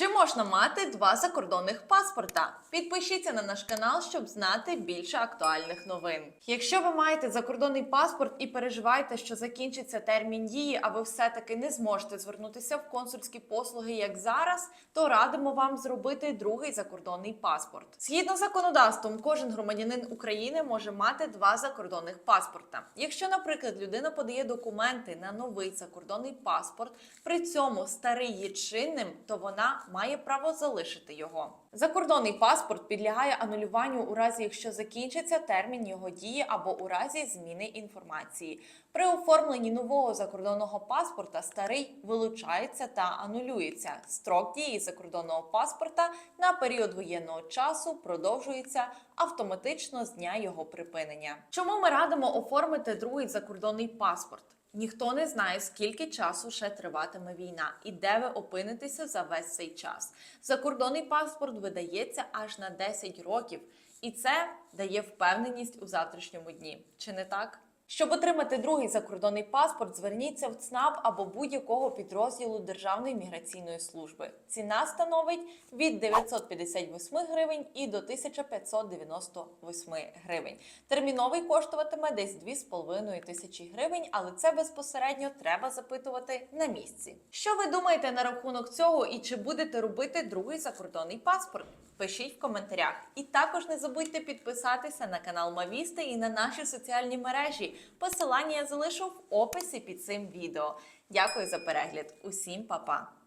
Чи можна мати два закордонних паспорта? Підпишіться на наш канал, щоб знати більше актуальних новин. Якщо ви маєте закордонний паспорт і переживаєте, що закінчиться термін дії, а ви все-таки не зможете звернутися в консульські послуги як зараз, то радимо вам зробити другий закордонний паспорт. Згідно з законодавством, кожен громадянин України може мати два закордонних паспорта. Якщо, наприклад, людина подає документи на новий закордонний паспорт, при цьому старий є чинним, то вона має право залишити його. Закордонний паспорт підлягає анулюванню у разі, якщо закінчиться термін його дії або у разі зміни інформації. При оформленні нового закордонного паспорта старий вилучається та анулюється. Строк дії закордонного паспорта на період воєнного часу продовжується автоматично з дня його припинення. Чому ми радимо оформити другий закордонний паспорт? Ніхто не знає, скільки часу ще триватиме війна і де ви опинитеся за весь цей час. Закордонний паспорт видається аж на 10 років, і це дає впевненість у завтрашньому дні. Чи не так? Щоб отримати другий закордонний паспорт, зверніться в ЦНАП або будь-якого підрозділу Державної міграційної служби. Ціна становить від 958 гривень і до 1598 гривень. Терміновий коштуватиме десь 2,5 тисячі гривень, але це безпосередньо треба запитувати на місці. Що ви думаєте на рахунок цього і чи будете робити другий закордонний паспорт? Пишіть в коментарях. І також не забудьте підписатися на канал Мавісти і на наші соціальні мережі. Посилання я залишу в описі під цим відео. Дякую за перегляд. Усім па-па!